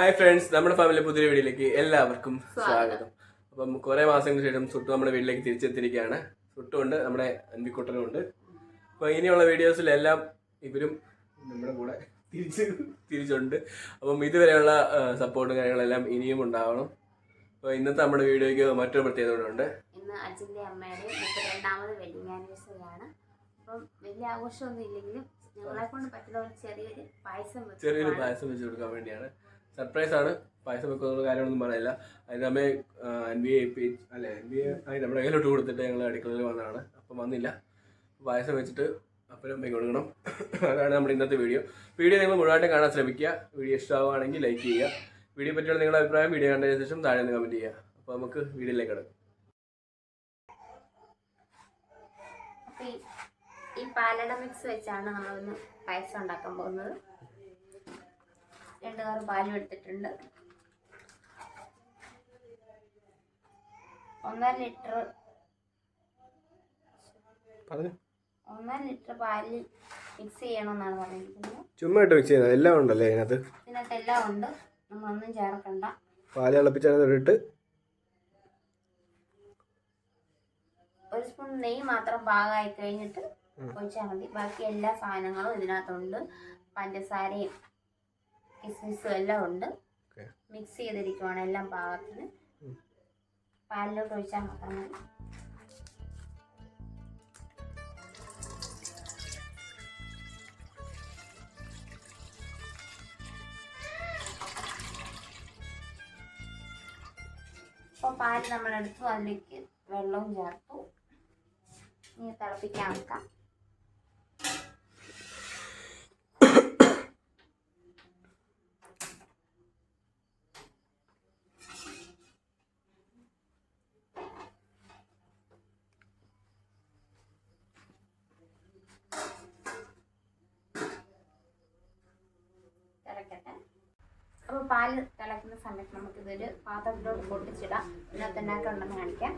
Hi friends നമ്മുടെ family പുതിയ വീഡിയോയിലേക്ക് എല്ലാവർക്കും സ്വാഗതം. അപ്പം കുറെ മാസങ്ങൾക്ക് ശേഷം സുട്ടു നമ്മുടെ വീട്ടിലേക്ക് തിരിച്ചെത്തിയിരിക്കുകയാണ്. സുട്ടുണ്ട് നമ്മുടെ അൻപിക്കുട്ടനും ഉണ്ട്. അപ്പോൾ ഇനിയുള്ള വീഡിയോസിലെല്ലാം ഇവരും നമ്മുടെ കൂടെ തിരിച്ച് തിരിച്ചുണ്ട്. അപ്പം ഇതുവരെയുള്ള സപ്പോർട്ടും കാര്യങ്ങളെല്ലാം ഇനിയും ഉണ്ടാവണം. അപ്പോൾ ഇന്നത്തെ നമ്മുടെ വീഡിയോയ്ക്ക് മറ്റൊരു പ്രത്യേകത ഉണ്ട്. ഇന്ന് അച്ഛന്റെ അമ്മയുടെ മുപ്പത്തിരണ്ടാമത് വെഡിങ് ആനിവേഴ്സറി ആണ്. അപ്പം വലിയ ആഘോഷമൊന്നും ഇല്ലെങ്കിലും ഞങ്ങളെ കൊണ്ട് പറ്റുന്ന ഒരു ചെറിയൊരു പായസം ചെറിയൊരു പായസം വെച്ച് കൊടുക്കാൻ വേണ്ടിയാണ്. സർപ്രൈസ് ആണ്. പൈസ വെക്കുന്ന കാര്യമൊന്നും പറയില്ല. അതിന് നമ്മൾ എൻ ബി എ പി അല്ലെ എൻ ബി എ നമ്മുടെ കയ്യിലോട്ട് കൊടുത്തിട്ട് ഞങ്ങൾ അടുക്കളയിൽ വന്നതാണ്. അപ്പം വന്നില്ല. പായസം വെച്ചിട്ട് അപ്പം അമ്മയ്ക്ക് കൊടുക്കണം. അതാണ് നമ്മുടെ ഇന്നത്തെ വീഡിയോ വീഡിയോ നിങ്ങൾ മുഴുവനായിട്ട് കാണാൻ ശ്രമിക്കുക. വീഡിയോ ഇഷ്ടമാവുകയാണെങ്കിൽ ലൈക്ക് ചെയ്യുക. വീഡിയോ പറ്റിയുള്ള നിങ്ങളുടെ അഭിപ്രായം വീഡിയോ കണ്ടതിന് ശേഷം താഴെ നിന്ന് കമന്റ് ചെയ്യുക. അപ്പോൾ നമുക്ക് വീഡിയോയിലേക്ക് കിടക്കും. ഈ പാലട മിക്സ് വെച്ചാണ് നമ്മളിന്ന് പായസം ഉണ്ടാക്കാൻ പോകുന്നത്. രണ്ട് കാറ് പാലും എടുത്തിട്ടുണ്ട്. ഒന്നര ലിറ്റർ ഒന്നര ലിറ്റർ പാലിൽ മിക്സ് ചെയ്യണമെന്നാണ് പറഞ്ഞിരിക്കുന്നത്. ചുമ്മാ ഇട്ട് മിക്സ് ചെയ്യുന്നത്. എല്ലാം ഉണ്ടല്ലേ അതിനകത്ത്? ഇതിനകത്ത് എല്ലാം ഉണ്ട്. നമ്മളൊന്നും ചേർക്കണ്ട. പാൽ തിളപ്പിച്ചിട്ട് ഒരു സ്പൂൺ നെയ്യ് മാത്രം പാകമായി കഴിഞ്ഞിട്ട് ഒഴിച്ചാൽ മതി. ബാക്കി എല്ലാ സാധനങ്ങളും ഇതിനകത്തുണ്ട്. പഞ്ചസാരയും കിസ്മിസും എല്ലാം ഉണ്ട്. മിക്സ് ചെയ്തിരിക്കുവാണ് എല്ലാം പാകത്തിന്. പാലിലോട്ട് ഒഴിച്ചാൽ മാത്രം മതി. അപ്പോൾ പാൽ നമ്മളെടുത്തു. അതിലേക്ക് വെള്ളവും ചേർത്തു. ഇനി തിളപ്പിക്കാൻ വെക്കാം. അപ്പോൾ പാൽ തിളക്കുന്ന സമയത്ത് നമുക്കിതൊരു പാത്രത്തിലോട്ട് പൊട്ടിച്ചിടാം. ഇതിനകത്ത് എന്നാക്ക ഉണ്ടെന്ന് കാണിക്കാം.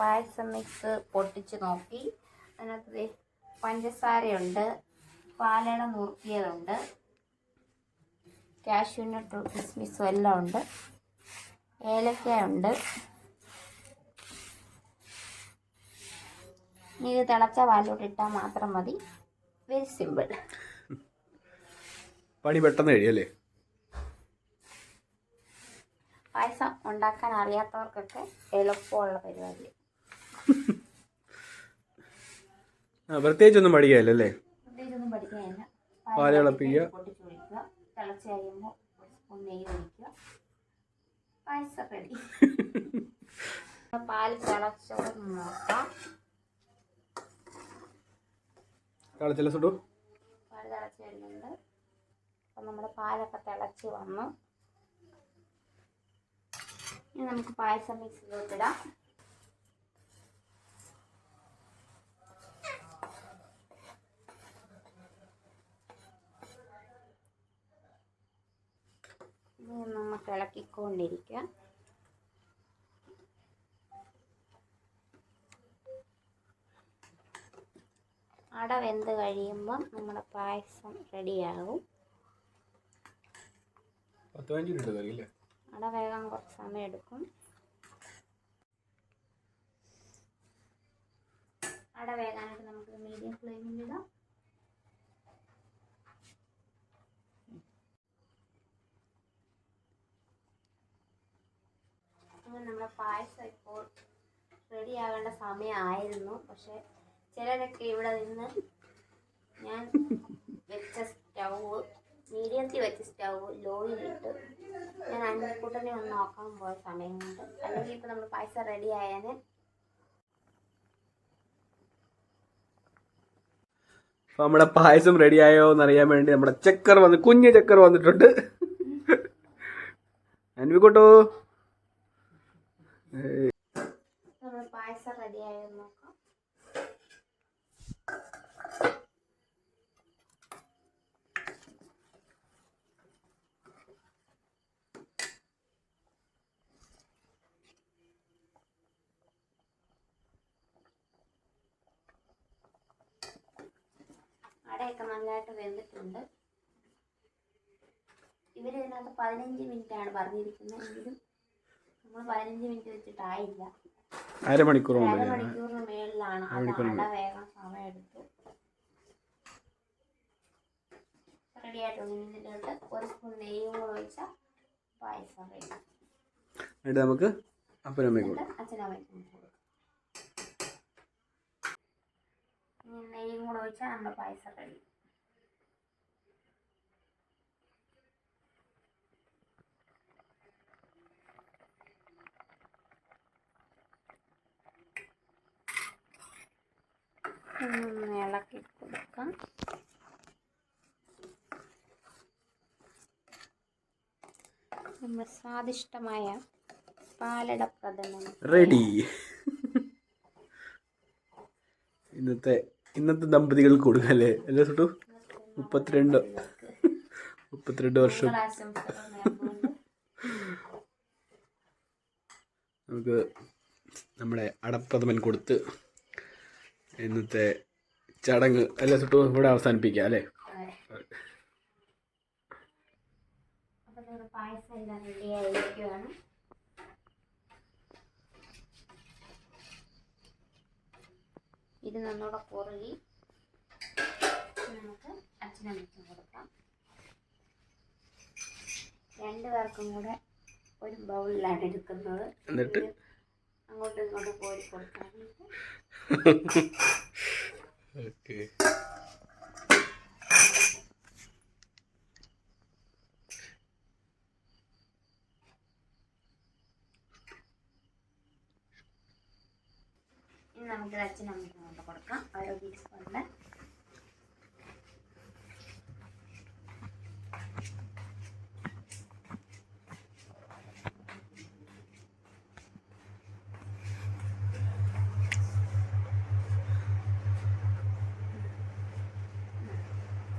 പായസം മിക്സ് പൊട്ടിച്ച് നോക്കി. അതിനകത്ത് പഞ്ചസാരയുണ്ട് പാലട നുറുക്കിയതുണ്ട് കാഷ്യൂനട്ട് കിസ്മിസും എല്ലാം ഉണ്ട് ഏലക്കയുണ്ട്. ഇത് തിളച്ച പാലോട്ട് ഇട്ടാൽ മാത്രം മതി. വെരി സിമ്പിൾ പണി പെട്ടെന്ന് കഴിയല്ലേ പായസം ഉണ്ടാക്കാൻ അറിയാത്തവർക്കൊക്കെ എളുപ്പമുള്ള പരിപാടി. ആ പ്രത്യേകിച്ചൊന്നും പഠിക്കാനില്ല. പാൽ തിളപ്പിക്കുക. പൊട്ടിച്ച് ഒഴിക്കുക തിളച്ച് കഴിയുമ്പോൾ ഒരു സ്പൂൺ നെയ്യ് ഒഴിക്കുക. പായസം റെഡി. പാൽ നോക്കാം. പാൽ തിളച്ച് വരുന്നുണ്ട്. അപ്പം നമ്മുടെ പാലൊക്കെ തിളച്ച് വന്നു. ഇനി നമുക്ക് പായസം മിക്സിലോട്ടിടാം നമുക്ക് തിളക്കിക്കൊണ്ടിരിക്കുക. അട വെന്ത് കഴിയുമ്പം നമ്മുടെ പായസം റെഡിയാകും. അട വേഗം കുറച്ച് സമയം എടുക്കും. അട വേകാനായിട്ട് നമുക്ക് മീഡിയം ഫ്ലെയിമിൽ നമ്മുടെ പായസം ഇപ്പോൾ റെഡി ആകേണ്ട സമയമായിരുന്നു. പക്ഷെ ചിലരൊക്കെ ഇവിടെ നിന്ന് ഞാൻ വെച്ച സ്റ്റൗവ് മീഡിയത്തിൽ വെച്ച സ്റ്റൗവ് ലോയിലിട്ട് ഞാൻ അഞ്ഞിക്കൂട്ടനെ ഒന്ന് നോക്കാൻ പോയ സമയം കൊണ്ട് അല്ലെങ്കിൽ ഇപ്പം നമ്മൾ പായസം റെഡി ആയാൽ അപ്പൊ നമ്മുടെ പായസം റെഡിയായോ എന്ന് അറിയാൻ വേണ്ടി നമ്മുടെ ചക്കർ വന്ന് കുഞ്ഞു ചക്കർ വന്നിട്ടുണ്ട്. അൻവിക്കോട്ടോ? നമ്മൾ പായസം റെഡിയായി നോക്കാം. അടയൊക്കെ നല്ലതായിട്ട് വെന്തിട്ടുണ്ട്. ഇവരിതിനകത്ത് പതിനഞ്ച് ആണ് പറഞ്ഞിരിക്കുന്നത്. എങ്കിലും നമ്മൾ പതിനഞ്ച് മിനിറ്റ് വെച്ചിട്ടായില്ല അരമണിക്കൂർ മുമ്പ് അരമണിക്കൂറിന് മേളിലാണ്. അട വേഗം സമയമെടുത്തു റെഡി ആയിട്ടുണ്ട്. ഇതിലോട്ട് ഒരു സ്പൂൺ നെയ്യും കൂടെ ഒഴിച്ചാൽ പായസം റെഡി എന്നിട്ട് നമുക്ക് അപ്പനമ്മയും കൂടെ അച്ഛനമ്മയ്ക്കും നെയ്യും കൂടെ ഒഴിച്ചാൽ നമ്മുടെ പായസം റെഡി ഒന്ന് ഇളക്കി കൊടുക്കാം സ്വാദിഷ്ടമായ പാലട റെഡി. ഇന്നത്തെ ഇന്നത്തെ ദമ്പതികൾ കൊടുക്കുക അല്ലേ? അല്ലേ സുട്ടു? മുപ്പത്തിരണ്ട്. മുപ്പത്തിരണ്ട് വർഷം. നമുക്ക് നമ്മുടെ അടപ്രഥമൻ കൊടുത്ത് ഇന്നത്തെ ചടങ്ങ് അല്ലേ സുട്ടു? ഇവിടെ അവസാനിപ്പിക്കാം അല്ലേ അപ്പൊ നമ്മുടെ പായസം എല്ലാം റെഡി ആയിരിക്കുവാണ് ഇത് നന്നോടെ കുറുകി നമുക്ക് അച്ഛനമ്മയ്ക്കും കൊടുക്കാം. രണ്ടു പേർക്കും കൂടെ ഒരു ബൗളിലാണ് എടുക്കുന്നത്. എന്നിട്ട്? അങ്ങോട്ടും ഇങ്ങോട്ടും പോയി കൊടുക്കാനായിട്ട്. ഓക്കെ ഇനി നമുക്ക് അച്ഛനമ്മയ്ക്കും കൊണ്ട് കൊടുക്കാം അവരൊക്കെ ഇരിപ്പുണ്ട്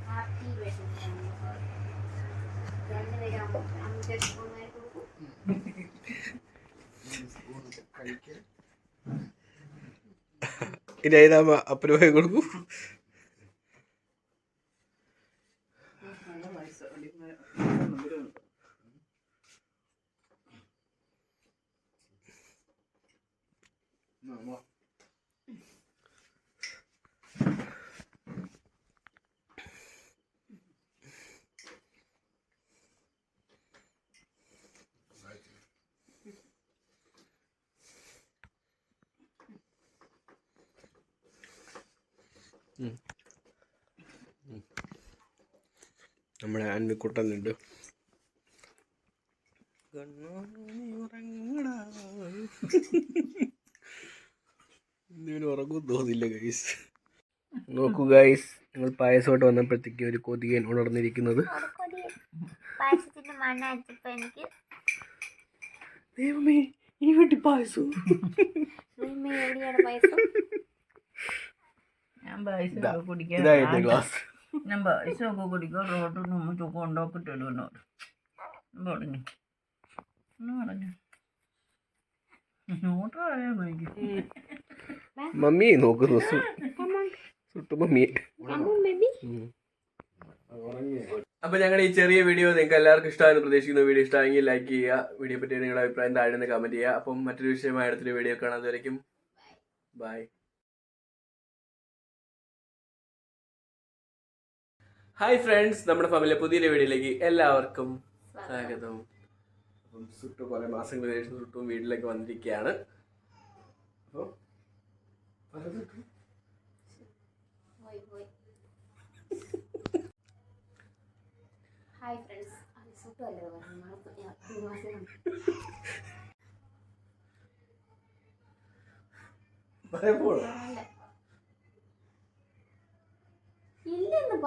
ഹാപ്പി വെഡിങ് രണ്ടുപേരും അമ്മയ്ക്ക് സ്പൂണായി കൊടുക്കും ഇനി ഏതാ അപ്പന് പോയി കൊടുക്കൂ നമ്മുടെ അൻവിക്കുട്ടനുണ്ട് ഇന്നിവന് ഉറങ്ങും തോന്നില്ല ഗൈസ് നോക്കൂ ഗൈസ് നിങ്ങൾ പായസമായിട്ട് വന്നപ്പോഴത്തേക്ക് ഒരു കൊതികൻ ഉണർന്നിരിക്കുന്നത്. ദൈവമേ ഈ വീട്ടിൽ പായസം. ഞാൻ പായസം കുടിക്കാൻ ഞാൻ പായസമൊക്കെ കുടിക്കാൻ റോട്ടിൽ നമ്മൾ ചുക്ക ഉണ്ടാക്കിട്ടിടുന്നു പറഞ്ഞു. ഒന്ന് പറഞ്ഞു നോട്ട് പറയാൻ എനിക്ക് മമ്മി നോക്കുന്നു സു- സുട്ടു മമ്മി അപ്പൊ ഞങ്ങളുടെ ഈ ചെറിയ വീഡിയോ നിങ്ങൾക്ക് എല്ലാവർക്കും ഇഷ്ടമായെന്ന് പ്രതീക്ഷിക്കുന്ന. വീഡിയോ ഇഷ്ടമായെങ്കിൽ ലൈക്ക് ചെയ്യുക. വീഡിയോ പറ്റി നിങ്ങളുടെ അഭിപ്രായം താഴെ നിന്ന് കമന്റ് ചെയ്യുക. അപ്പം മറ്റൊരു വിഷയമായ അടുത്തൊരു വീഡിയോ കാണാൻ വരയ്ക്കും ബൈ ഹായ് ഫ്രണ്ട്സ് നമ്മുടെ ഫാമിലിയിലെ പുതിയൊരു വീഡിയോയിലേക്ക് എല്ലാവർക്കും സ്വാഗതം. അപ്പം സുട്ടു കുറെ മാസങ്ങൾക്ക് ശേഷം സുട്ടും വീട്ടിലേക്ക് വന്നിരിക്കുകയാണ്. അപ്പോൾ ഹായ് ഫ്രണ്ട്സ് മറന്നു.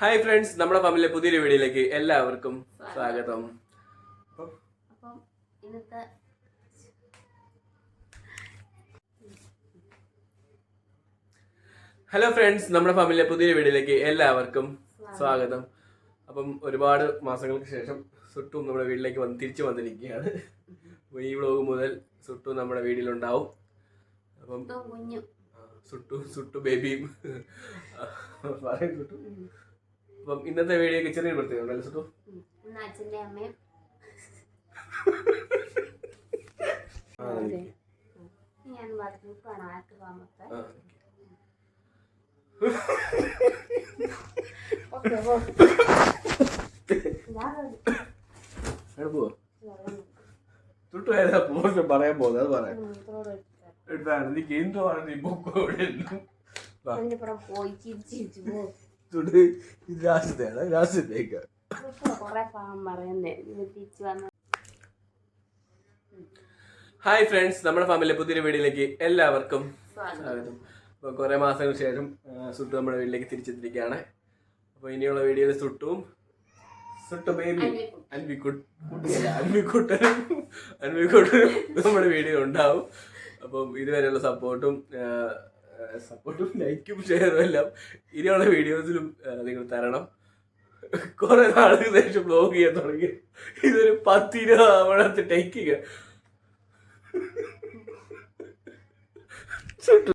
ഹായ് ഫ്രണ്ട്സ് നമ്മുടെ ഫാമിലിയിലെ പുതിയൊരു വീഡിയോയിലേക്ക് എല്ലാവർക്കും സ്വാഗതം. ഇന്നത്തെ ഹലോ ഫ്രണ്ട്സ് നമ്മുടെ ഫാമിലിയിലെ പുതിയ വീഡിയോയിലേക്ക് എല്ലാവർക്കും സ്വാഗതം. അപ്പം ഒരുപാട് മാസങ്ങൾക്ക് ശേഷം സുട്ടും നമ്മുടെ വീട്ടിലേക്ക് വന്ന് തിരിച്ചു വന്നിരിക്കുകയാണ്. ഈ വ്ലോഗ് മുതൽ സുട്ടു നമ്മുടെ വീട്ടിലുണ്ടാവും. അപ്പം സുട്ടു സുട്ടു ബേബിയും പറയും സുട്ടു. അപ്പം ഇന്നത്തെ വീഡിയോക്ക് ചെറിയൊരു പ്രത്യേകത ഉണ്ടല്ലോ സുട്ടു. അച്ഛന്റെ അമ്മയും. ഞാൻ ബാത്റൂമിലാണ് ആർക്ക് പോകാൻ. ഓക്കെ പോവാ? പറയാൻ പോകുന്നത് അത് പറയാം. എന്തുവാണ് നീ ഇത് ഹായ് ഫ്രണ്ട്സ് നമ്മുടെ ഫാമിലിയിലെ പുതിയൊരു വീഡിയോയിലേക്ക് എല്ലാവർക്കും സ്വാഗതം. അപ്പോൾ കുറേ മാസങ്ങൾക്ക് ശേഷം സുട്ടു നമ്മുടെ വീട്ടിലേക്ക് തിരിച്ചെത്തിയിരിക്കുകയാണ്. അപ്പോൾ ഇനിയുള്ള വീഡിയോയിൽ സുട്ടും സുട്ടു ബേബി അൻവിക്കുട്ട് അൻവിക്കുട്ടനും അൻവിക്കുട്ടനും നമ്മുടെ വീഡിയോ ഉണ്ടാവും. അപ്പം ഇതുവരെയുള്ള സപ്പോർട്ടും സപ്പോർട്ടും ലൈക്കും ഷെയറും എല്ലാം ഇനിയുള്ള വീഡിയോസിലും നിങ്ങൾ തരണം. കുറെ നാളുകൾ ശേഷം ബ്ലോഗ് ചെയ്യാൻ തുടങ്ങി. ഇതൊരു പത്തിരുപത് തവണത്തെ ടേക്കിങ്